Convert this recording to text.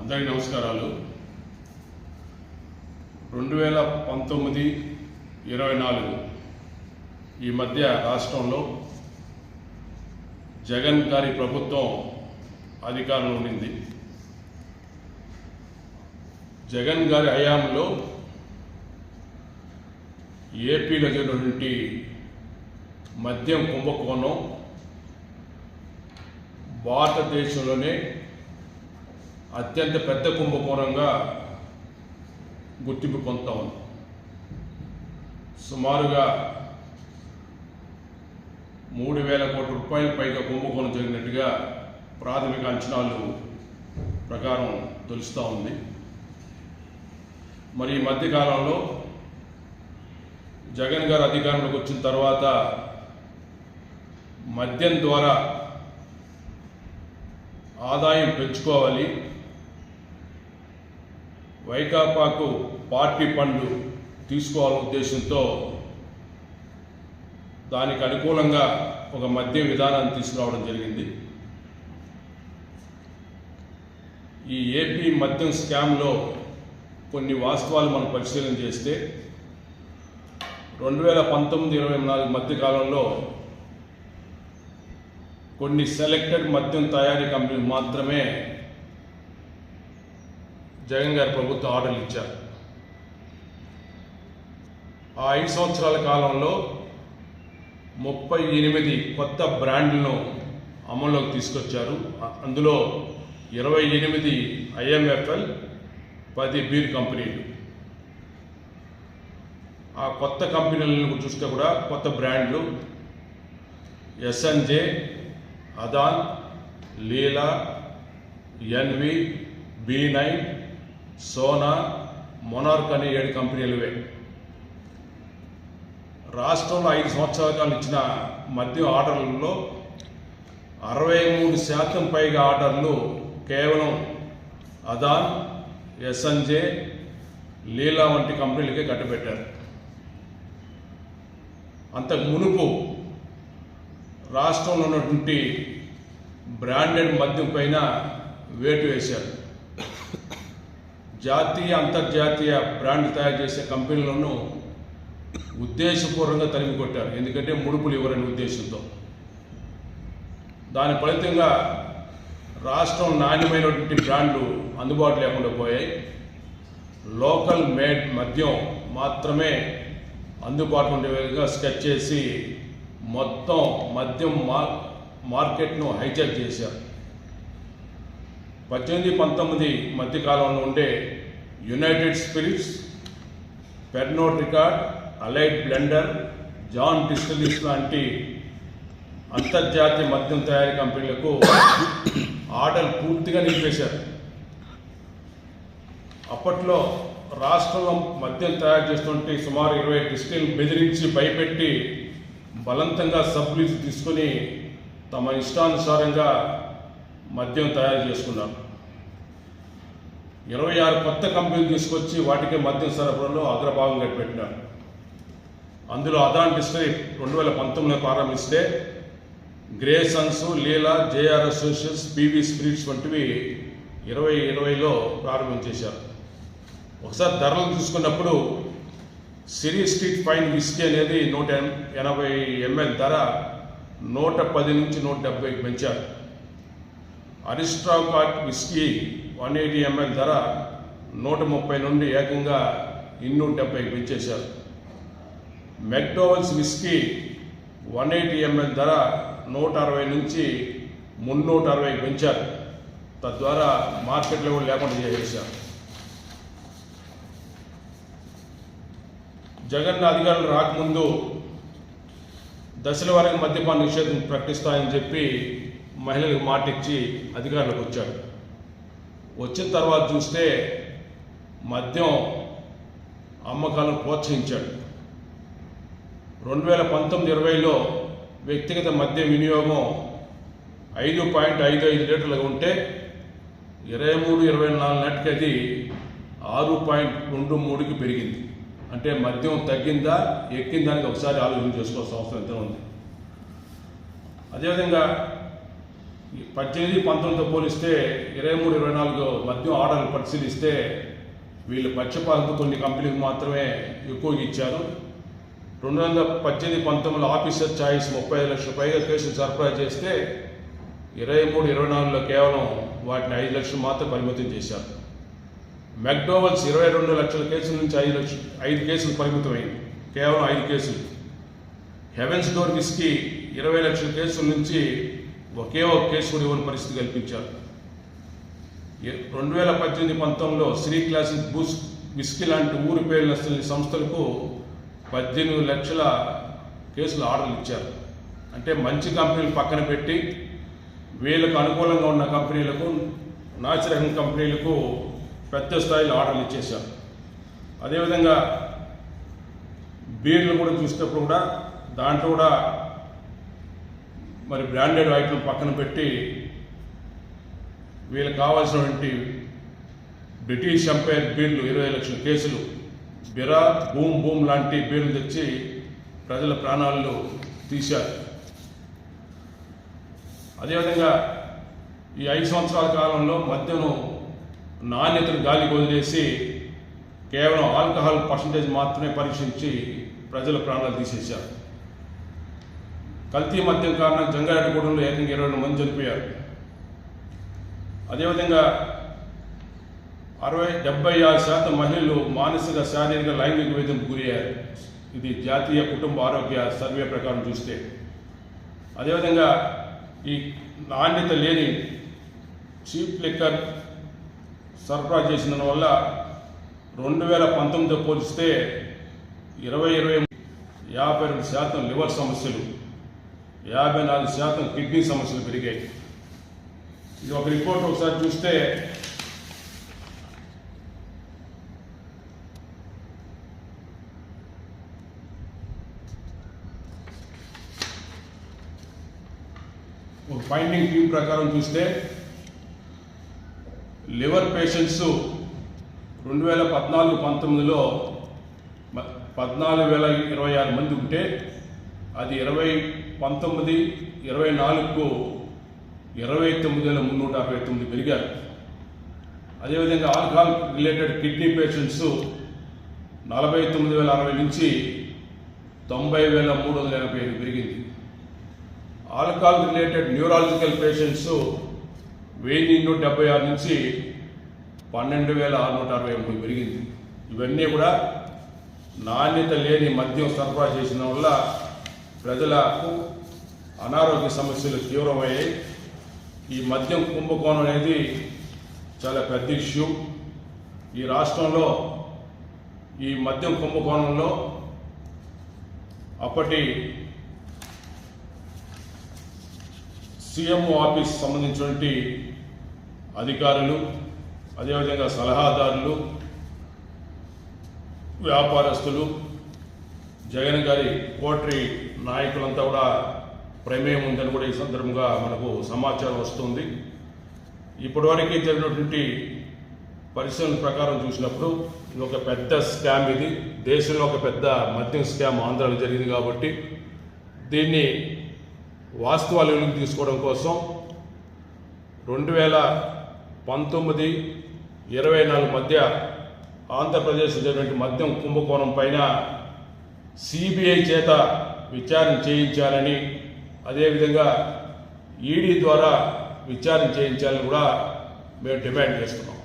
అందరికీ నమస్కారాలు. రెండు వేల పంతొమ్మిది ఇరవై నాలుగు ఈ మధ్య రాష్ట్రంలో జగన్ గారి ప్రభుత్వం అధికారంలో ఉండింది. జగన్ గారి హయాంలో ఏపీలో జరిగినటువంటి మద్యం కుంభకోణం భారతదేశంలోనే అత్యంత పెద్ద కుంభకోణంగా గుర్తింపు పొందుతా ఉంది సుమారుగా మూడు వేల కోట్ల రూపాయల పైగా కుంభకోణం జరిగినట్టుగా ప్రాథమిక అంచనాలు ప్రకారం తెలుస్తూ ఉంది. మరి ఈ మధ్యకాలంలో జగన్ గారు అధికారంలోకి వచ్చిన తర్వాత మద్యం ద్వారా ఆదాయం పెంచుకోవాలి వైకాపాకు పార్టీ ఫండ్ తీసుకోవాలనే ఉద్దేశంతో దానికి అనుకూలంగా ఒక మద్య విధానాన్ని తీసుకురావడం జరిగింది. ఈ ఏపీ మద్యం స్కామ్లో కొన్ని వాస్తవాలు మనం పరిశీలన చేస్తే రెండు వేల పంతొమ్మిది ఇరవై నాలుగు మధ్య కాలంలో కొన్ని సెలెక్టెడ్ మద్యం తయారీ కంపెనీలు మాత్రమే జగన్ గారి ప్రభుత్వం ఆర్డర్లు ఇచ్చారు. ఆ ఐదు సంవత్సరాల కాలంలో ముప్పై ఎనిమిది కొత్త బ్రాండ్లను అమల్లోకి తీసుకొచ్చారు. అందులో ఇరవై ఎనిమిది ఐఎంఎఫ్ఎల్ పది బీర్ కంపెనీలు. ఆ కొత్త కంపెనీలను చూస్తే కూడా కొత్త బ్రాండ్లు SNJ Adan Leela NV B nine Sona Monarch అనే ఏడు కంపెనీలువే. రాష్ట్రంలో ఐదు సంవత్సరాల ఇచ్చిన మద్యం ఆర్డర్లలో అరవై మూడు శాతం పైగా ఆర్డర్లు కేవలం అదాన్ ఎస్ఎన్జే లీలా వంటి కంపెనీలకే కట్టబెట్టారు. అంతకు మునుపు రాష్ట్రంలో ఉన్నటువంటి బ్రాండెడ్ మద్యం పైన వేటు వేశారు. జాతీయ అంతర్జాతీయ బ్రాండ్ తయారు చేసే కంపెనీలను ఉద్దేశపూర్వకంగా తరిమి కొట్టారు ఎందుకంటే ముడుపులు ఇవ్వరని ఉద్దేశంతో. దాని ఫలితంగా రాష్ట్రం నాణ్యమైనటువంటి బ్రాండ్లు అందుబాటు లేకుండా పోయాయి. లోకల్ మేడ్ మద్యం మాత్రమే అందుబాటులో ఉండే విధంగా స్కెచ్ చేసి మొత్తం మద్యం మార్ మార్కెట్ను హైజాక్ చేశారు. పద్దెనిమిది పంతొమ్మిది మధ్యకాలంలో ఉండే United Spirits Pernod Ricard Allied Blender John Distilleries లాంటి అంతర్జాతీయ మద్యం తయారీ కంపెనీలకు ఆర్డర్ పూర్తిగా నిలిపేశారు. అప్పట్లో రాష్ట్రంలో మద్యం తయారు చేస్తుంటే సుమారు ఇరవై డిస్టిల్ బెదిరించి భయపెట్టి బలవంతంగా సబ్లీజ్ తీసుకుని తమ ఇష్టానుసారంగా మద్యం తయారు చేసుకున్నారు ఇరవై ఆరు కొత్త కంపెనీలు తీసుకొచ్చి వాటికే మద్యం సరఫరాలో అగ్రభాగం కట్టిపెట్టినారు అందులో అదాన్ డిస్టరీ రెండు వేల పంతొమ్మిదిలో ప్రారంభిస్తే Grey Sons Leela JR Associates PV Spirits వంటివి ఇరవై ఇరవైలో ప్రారంభించేశారు ఒకసారి ధరలు చూసుకున్నప్పుడు సిరీ స్ట్రీట్ ఫైన్ విస్కీ అనేది నూట ఎనభై ఎంఎల్ ధర నూట పది నుంచి నూట డెబ్బైకి పెంచారు. Aristocrat whisky one eighty ML ధర నూట ముప్పై నుండి ఏకంగా ఇన్నూట డెబ్బైకి పెంచేశారు McDowell's whisky one eighty ML ధర నూట అరవై నుంచి మున్నూట అరవైకి పెంచారు. తద్వారా మార్కెట్లో కూడా లేకుండా చేసేశారు. జగన్ అధికారులు రాకముందు దశల వారికి మద్యపాన నిషేధం ప్రకటిస్తాయని చెప్పి మహిళలకు మాటిచ్చి అధికారులకు వచ్చాడు. వచ్చిన తర్వాత చూస్తే మద్యం అమ్మకాలను ప్రోత్సహించాడు. రెండు వేల పంతొమ్మిది ఇరవైలో వ్యక్తిగత మద్య వినియోగం ఐదు పాయింట్ ఐదు ఐదు లీటర్లుగా ఉంటే ఇరవై మూడు ఇరవై నాలుగు నాటికి అది ఆరు పాయింట్ రెండు మూడుకి పెరిగింది. అంటే మద్యం తగ్గిందా ఎక్కిందానికి ఒకసారి ఆలోచన చేసుకోవాల్సిన అవసరం ఎంత ఉంది. అదేవిధంగా పద్దెనిమిది పంతొమ్మిదితో పోలిస్తే ఇరవై మూడు ఇరవై నాలుగు మద్యం ఆర్డర్లు పరిశీలిస్తే వీళ్ళు పక్షపాతంతో కొన్ని కంపెనీలకు మాత్రమే ఎక్కువగా ఇచ్చారు రెండు వందల పద్దెనిమిది పంతొమ్మిదిలో ఆఫీసర్ ఛాయిస్ ముప్పై ఐదు లక్షల పైగా కేసులు సరఫరా చేస్తే ఇరవై మూడు ఇరవై నాలుగులో కేవలం వాటిని ఐదు లక్షలు మాత్రం పరిమితం చేశారు. మెక్డోవల్స్ ఇరవై రెండు లక్షల కేసుల నుంచి ఐదు లక్షలు ఐదు కేసులు పరిమితమైంది. కేవలం ఐదు కేసులు. హెవెన్స్ డోర్ విస్కీ ఇరవై లక్షల కేసుల నుంచి ఒకే ఒక కేసు కూడా ఇవ్వని పరిస్థితి కల్పించారు. రెండు వేల పద్దెనిమిది పంతొమ్మిదిలో శ్రీ క్లాసిక్ బూస్ విస్కీ లాంటి ఊరి వస్తున్న సంస్థలకు పద్దెనిమిది లక్షల కేసులు ఆర్డర్లు ఇచ్చారు. అంటే మంచి కంపెనీలు పక్కన పెట్టి వీళ్ళకు అనుకూలంగా ఉన్న కంపెనీలకు నాసిరకం కంపెనీలకు పెద్ద స్థాయిలో ఆర్డర్లు ఇచ్చేశారు. అదేవిధంగా బీర్లు కూడా చూసినప్పుడు కూడా దాంట్లో కూడా మరి బ్రాండెడ్ ఐటమ్ పక్కన పెట్టి వీళ్ళకి కావాల్సినటువంటి బ్రిటిష్ ఎంపైర్ బీర్లు ఇరవై లక్షల కేసులు బిరా బూమ్ బూమ్ లాంటి బీర్లు తెచ్చి ప్రజల ప్రాణాలను తీశారు. అదేవిధంగా ఈ ఐదు సంవత్సరాల కాలంలో మద్యను నాణ్యతను గాలికి వదిలేసి కేవలం ఆల్కహాల్ పర్సంటేజ్ మాత్రమే పరీక్షించి ప్రజల ప్రాణాలు తీసేశారు. కల్తీ మద్యం కారణంగా జంగారెడ్డిగూడెంలో ఏకంగా ఇరవై రెండు మంది చనిపోయారు. అదేవిధంగా అరవై డెబ్బై ఆరు శాతం మహిళలు మానసిక శారీరక లైంగిక వేదనకు గురయ్యారు. ఇది జాతీయ కుటుంబ ఆరోగ్య సర్వే ప్రకారం చూస్తే. అదేవిధంగా ఈ నాణ్యత లేని చీప్ లిక్కర్ సరఫరా చేసిన వల్ల రెండు వేల పంతొమ్మిదితో పోలిస్తే ఇరవై ఇరవై యాభై రెండు శాతం లివర్ సమస్యలు యాభై నాలుగు శాతం కిడ్నీ సమస్యలు పెరిగాయి. ఇది ఒక రిపోర్ట్ ఒకసారి చూస్తే ఒక ఫైండింగ్ టీమ్ ప్రకారం చూస్తే లివర్ పేషెంట్స్ రెండు వేల పద్నాలుగు పంతొమ్మిదిలో పద్నాలుగు వేల ఇరవై ఆరు మంది ఉంటే అది ఇరవై పంతొమ్మిది ఇరవై నాలుగుకు ఇరవై తొమ్మిది వేల మున్నూట అరవై తొమ్మిది పెరిగారు. అదేవిధంగా ఆల్కహాల్ రిలేటెడ్ కిడ్నీ పేషెంట్స్ నలభై తొమ్మిది వేల అరవై నుంచి తొంభై వేల మూడు వందల ఎనభై ఐదు పెరిగింది. ఆల్కహాల్ రిలేటెడ్ న్యూరాలజికల్ పేషెంట్స్ వెయ్యి నూట డెబ్బై ఆరు నుంచి పన్నెండు వేల ఆరు నూట అరవై మూడు పెరిగింది. ఇవన్నీ కూడా నాణ్యత లేని మద్యం సరఫరా చేసిన వల్ల ప్రజలకు అనారోగ్య సమస్యలు తీవ్రమయ్యాయి. ఈ మద్యం కుంభకోణం అనేది చాలా పెద్ద ఇష్యూ. ఈ రాష్ట్రంలో ఈ మద్యం కుంభకోణంలో అప్పటి సీఎంఓ ఆఫీస్ సంబంధించినటువంటి అధికారులు అదేవిధంగా సలహాదారులు వ్యాపారస్తులు జగన్ గారి కోటరీ నాయకులంతా కూడా ప్రమేయం ఉందని కూడా ఈ సందర్భంగా మనకు సమాచారం వస్తుంది. ఇప్పటివరకు జరిగినటువంటి పరిశీలన ప్రకారం చూసినప్పుడు ఇది ఒక పెద్ద స్కామ్ ఇది. దేశంలో ఒక పెద్ద మద్యం స్కామ్ ఆంధ్రాలో జరిగింది కాబట్టి దీన్ని వాస్తవాలు వెలుగు తీసుకోవడం కోసం రెండు వేల పంతొమ్మిది ఇరవై నాలుగు మధ్య ఆంధ్రప్రదేశ్ జరిగినటువంటి మద్యం కుంభకోణం పైన సిబిఐ చేత విచారణ చేయించాలని అదేవిధంగా ఈడీ ద్వారా విచారణ చేయించాలని కూడా మేము డిమాండ్ చేస్తున్నాం.